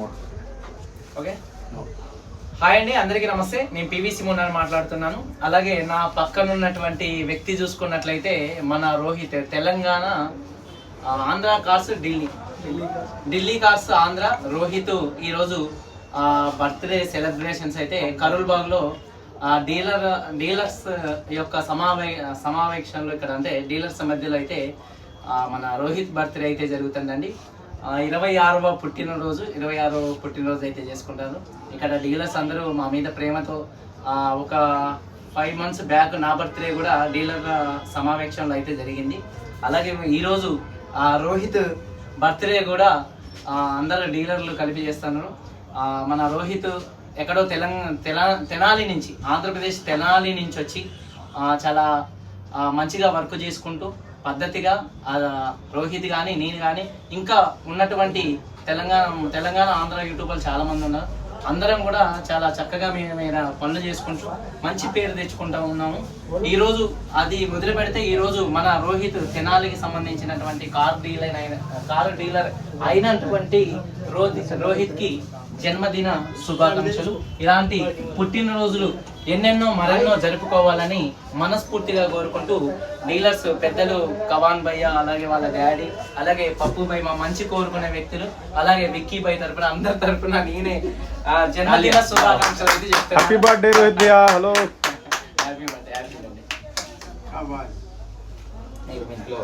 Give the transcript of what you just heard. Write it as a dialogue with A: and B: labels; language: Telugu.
A: ఓకే హాయ్ అండి అందరికీ నమస్తే. నేను పివిసి మున్నాను మాట్లాడుతున్నాను. అలాగే నా పక్కన ఉన్నటువంటి వ్యక్తి చూసుకున్నట్లయితే మన రోహిత్ తెలంగాణ ఆంధ్ర కార్స్ ఢిల్లీ. ఢిల్లీ కార్స్. ఆంధ్ర రోహిత్ ఈరోజు బర్త్డే సెలబ్రేషన్స్ అయితే కరూల్ బాగ్లో డీలర్ డీలర్స్ యొక్క సమావే సమావేశంలో ఇక్కడ అంటే డీలర్స్ మధ్యలో అయితే ఆ, మన రోహిత్ బర్త్డే అయితే జరుగుతుందండి. ఇరవై ఆరవ పుట్టినరోజు ఇరవై ఆరవ పుట్టినరోజు అయితే చేసుకుంటారు. ఇక్కడ డీలర్స్ అందరూ మా మీద ప్రేమతో ఒక ఫైవ్ మంత్స్ బ్యాక్ నా బర్త్డే కూడా డీలర్ సమావేశంలో అయితే జరిగింది. అలాగే ఈరోజు రోహిత్ బర్త్డే కూడా అందరు డీలర్లు కలిపి చేస్తున్నారు. మన రోహిత్ ఎక్కడో తెలంగాణ తెనాలి నుంచి ఆంధ్రప్రదేశ్ తెనాలి నుంచి వచ్చి చాలా మంచిగా వర్క్ చేసుకుంటూ పద్ధతిగా రోహిత్ కానీ నేను కానీ ఇంకా ఉన్నటువంటి తెలంగాణ తెలంగాణ ఆంధ్ర యూట్యూబర్లు చాలామంది ఉన్నారు. అందరం కూడా చాలా చక్కగా మేము మీద పనులు చేసుకుంటూ మంచి పేరు తెచ్చుకుంటా ఉన్నాము. ఈరోజు అది మొదలు పెడితే ఈరోజు మన రోహిత్ తెనాలికి సంబంధించినటువంటి కార్ డీలర్ అయిన కారు డీలర్ అయినటువంటి రోహిత్ రోహిత్కి జన్మదిన శుభాకాంక్షలు. ఇలాంటి పుట్టినరోజులు ఎన్నెన్నో మరెన్నో జరుపుకోవాలని మనస్ఫూర్తిగా కోరుకుంటూ డీలర్స్ పెద్దలు కవాన్ భయ్య అలాగే వాళ్ళ డాడీ అలాగే పప్పు భయ్ మా మంచి కోరుకునే వ్యక్తులు అలాగే విక్కీ భయ్ తరపున అందరి తరపున నేనే జన్మదిన శుభాకాంక్షలు అయితే చెప్తాను.
B: Hello.
A: Happy birthday happy birthday